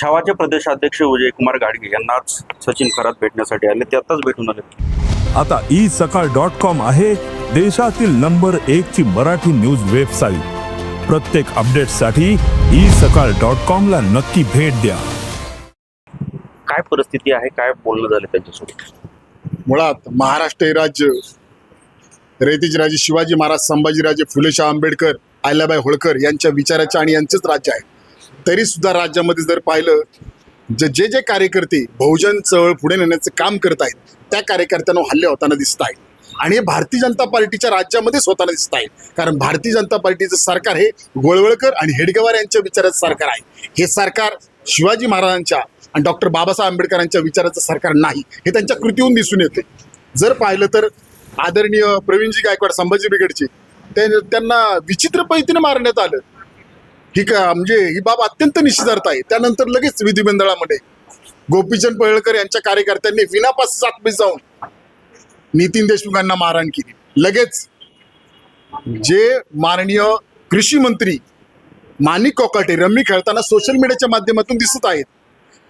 छावाचे प्रदेशाध्यक्ष विजयकुमार घाडगे यांनाच सचिन खरात भेटण्यासाठी आले ते आताच भेटून आले. आता ई सकाळ डॉट कॉम आहे देशातील नंबर एक ची मराठी न्यूज वेबसाईट. प्रत्येक अपडेटसाठी ई सकाळ डॉट कॉम ला नक्की भेट द्या. काय परिस्थिती आहे काय बोलणं झालं त्यांच्यासोबत? मुळात महाराष्ट्र हे राज्य रयतेचे राजे शिवाजी महाराज संभाजीराजे फुलेशाह आंबेडकर आयलाबाई होळकर यांच्या विचाराचे आणि यांचंच राज्य आहे. तरी सुद्धा राज्यामध्ये जर पाहिलं जे जे जे कार्यकर्ते बहुजन चळवळ पुढे नेण्याचं काम करत आहेत त्या कार्यकर्त्यांना हल्ले होताना दिसत आहेत. आणि हे भारतीय जनता पार्टीच्या राज्यामध्येच होताना दिसत आहे कारण भारतीय जनता पार्टीचं सरकार हे गोळवळकर आणि हेडगेवार यांच्या विचाराचं सरकार आहे. हे सरकार शिवाजी महाराजांच्या आणि डॉक्टर बाबासाहेब आंबेडकरांच्या विचाराचं सरकार नाही. हे त्यांच्या कृतीहून दिसून येते. जर पाहिलं तर आदरणीय प्रवीणजी गायकवाड संभाजी ब्रिगेडचे त्यांना विचित्र पद्धतीने मारण्यात आलं. ही का म्हणजे ही बाब अत्यंत निश्चितार्थ आहे. त्यानंतर लगेच विधिमंडळामध्ये गोपीचंद पळळकर यांच्या कार्यकर्त्यांनी विनापास आतमध्ये जाऊन नितीन देशमुखांना मारहाण केली. लगेच जे माननीय कृषी मंत्री माणिक कोकाटे रम्मी खेळताना सोशल मीडियाच्या माध्यमातून दिसत आहेत.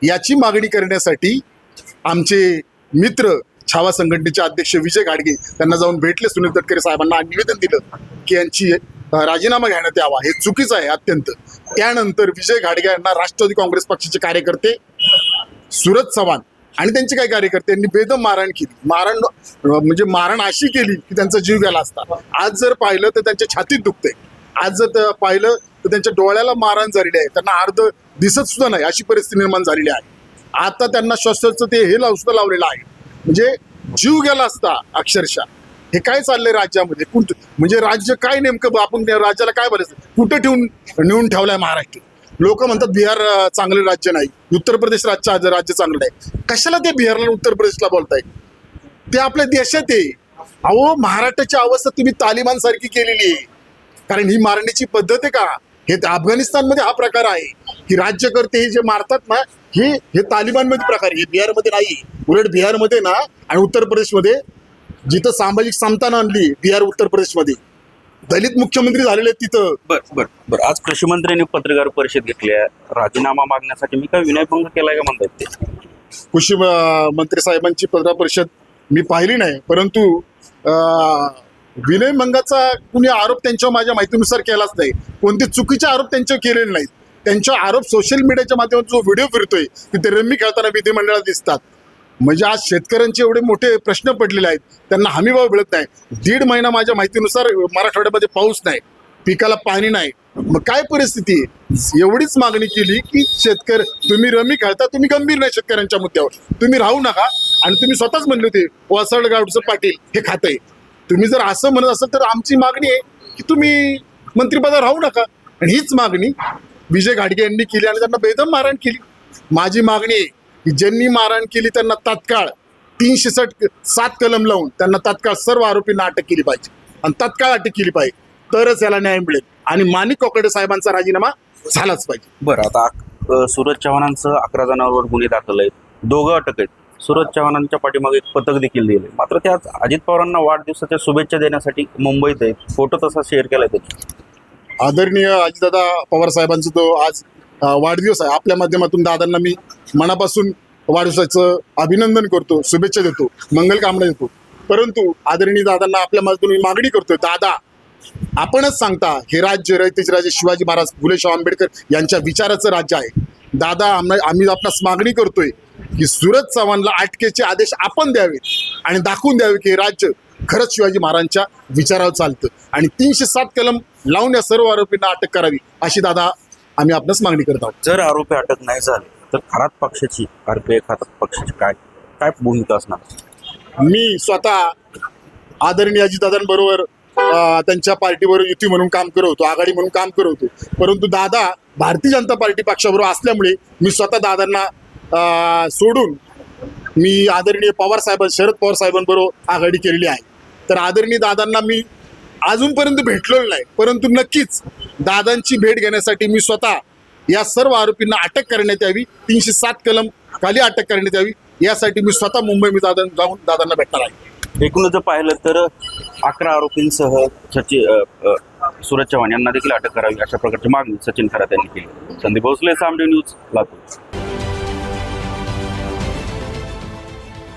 याची मागणी करण्यासाठी आमचे मित्र छावा संघटनेचे अध्यक्ष विजय घाडगे त्यांना जाऊन भेटले. सुनील तटकरे साहेबांना निवेदन दिलं की यांची राजीनामा घेण्यात यावा. हे चुकीचं आहे अत्यंत. त्यानंतर विजय घाडगे यांना राष्ट्रवादी काँग्रेस पक्षाचे कार्यकर्ते सुरज चव्हाण आणि त्यांचे काही कार्यकर्ते यांनी बेदम मारहाण केली. मारण म्हणजे मारण अशी केली की त्यांचा जीव गेला असता. आज जर पाहिलं तर त्यांच्या छातीत दुखते आज जर पाहिलं तर त्यांच्या डोळ्याला मारहाण झालेली आहे. त्यांना अर्ध दिसत सुद्धा नाही अशी परिस्थिती निर्माण झालेली आहे. आता त्यांना श्वासाचं ते हे सुद्धा लावलेलं आहे. म्हणजे जीव गेला असता अक्षरशः. हे काय चाललंय राज्यामध्ये? कुठ? म्हणजे राज्य काय नेमकं आपण राज्याला काय बोलायचं? कुठं ठेवून नेऊन ठेवलाय महाराष्ट्र? लोक म्हणतात बिहार चांगले राज्य नाही. उत्तर प्रदेश राज्य राज्य चांगलं आहे कशाला ते बिहारला उत्तर प्रदेशला बोलताय? ते आपल्या देशात आहे. अहो महाराष्ट्राची अवस्था तुम्ही तालिबान सारखी केलेली आहे. कारण ही मारण्याची पद्धत आहे का? हे अफगाणिस्तानमध्ये हा प्रकार आहे. की राज्यकर्ते हे जे मारतात ना हे हे तालिबानमध्ये प्रकार आहे. हे बिहारमध्ये नाही. उलट बिहारमध्ये ना आणि उत्तर प्रदेशमध्ये जिथं सामाजिक समता आणली बिहार उत्तर प्रदेशमध्ये. दलित मुख्यमंत्री झालेले आहेत तिथं. बर बर. बर आज कृषी मंत्र्यांनी पत्रकार परिषद घेतली आहे. राजीनामा मागण्यासाठी मी काय विनयभंग केलाय का म्हणतात ते? कृषी मंत्री साहेबांची पत्रकार परिषद मी पाहिली नाही परंतु अं, विनय मंगाचा कुणी आरोप त्यांच्यावर माझ्या माहितीनुसार केलाच नाही. कोणते चुकीचे आरोप त्यांच्यावर केलेले नाहीत. त्यांचे आरोप सोशल मीडियाच्या माध्यमातून जो व्हिडिओ फिरतोय की ते रम्मी खेळताना विधिमंडळात दिसतात. म्हणजे आज शेतकऱ्यांचे एवढे मोठे प्रश्न पडलेले आहेत त्यांना हमीभाव मिळत नाही. दीड महिना माझ्या माहितीनुसार मराठवाड्यामध्ये पाऊस नाही पिकाला पाणी नाही. मग काय परिस्थिती आहे? एवढीच मागणी केली की शेतकरी तुम्ही रमी खेळता तुम्ही गंभीर नाही शेतकऱ्यांच्या मुद्द्यावर. तुम्ही राहू नका आणि तुम्ही स्वतःच म्हणले होते वसळ गावचं पाटील हे खातंय तुम्ही जर असं म्हणत असाल तर आमची मागणी आहे की तुम्ही मंत्रिपदावर राहू नका. आणि हीच मागणी विजय घाडगे यांनी केली आणि त्यांना बेदम मारहाण केली. माझी मागणी आहे ज्यांनी मारहाण केली त्यांना तात्काळ तीनशे सट सात कलम लावून त्यांना तात्काळ सर्व आरोपींना अटक केली पाहिजे. आणि तात्काळ अटक केली पाहिजे. तरच याला न्याय मिळेल. आणि माणिक कोकडे साहेबांचा राजीनामा झालाच पाहिजे. बरं आता सूरज चव्हाणांचं अकरा जणांवर गुन्हे दाखल आहेत. दोघं अटक आहेत. सूरज चव्हाणांच्या पाठीमागे एक पथक देखील दिले मात्र त्यात अजित पवारांना वाढदिवसाच्या शुभेच्छा देण्यासाठी मुंबईत आहेत फोटो तसा शेअर केलाय त्यांनी. आदरणीय अजितदादा पवार साहेबांचा तो आज वाढदिवस आहे. आपल्या माध्यमातून दादांना मी मनापासून वाढदिवसाचं अभिनंदन करतो शुभेच्छा देतो मंगल कामना देतो. परंतु आदरणीय दादांना आपल्या माध्यमातून मी मागणी करतोय दादा आपणच सांगता हे राज्य रयतेचे राजे शिवाजी महाराज फुलेशाह आंबेडकर यांच्या विचाराचं राज्य आहे. दादा आम्ही आपणास मागणी करतोय की सूरज चव्हाणला अटकेचे आदेश आपण द्यावे आणि दाखवून द्यावे की हे राज्य खरंच शिवाजी महाराजांच्या विचारावर चालतं. आणि तीनशे सात कलम लावून या सर्व आरोपींना अटक करावी अशी दादा आम्ही आपणास मागणी करत आहोत. जर आरोपी अटक नाही झाले तर खरात पक्षाची आरपीआय खातात पक्षाची काय काय भूमिका असणार? मी स्वतः आदरणीय अजितदादांबरोबर त्यांच्या पार्टीवर युती म्हणून काम करत होतो आघाडी म्हणून काम करत होतो. परंतु दादा भारतीय जनता पार्टी पक्षाबरोबर असल्यामुळे मी स्वतः दादांना सोडून मी आदरणीय पवार साहेब शरद पवार साहेबांबरोबर आघाडी केलेली आहे. तर आदरणीय दादांना मी अजूनपर्यंत भेटलेलो नाही. परंतु नक्कीच दादांची भेट घेण्यासाठी मी स्वतः या सर्व आरोपींना अटक करण्यात यावी. तीनशे सात कलम खाली अटक करण्यात यावी. यासाठी मी स्वतः मुंबई मी दादा जाऊन दादांना भेटणार आहे. एकूणच जर पाहिलं तर अकरा आरोपींसह सचिन सूरज चव्हाण यांना देखील अटक करावी अशा प्रकारची मागणी सचिन खरात यांनी केली. संदीप भोसले सामडे न्यूज लातूर.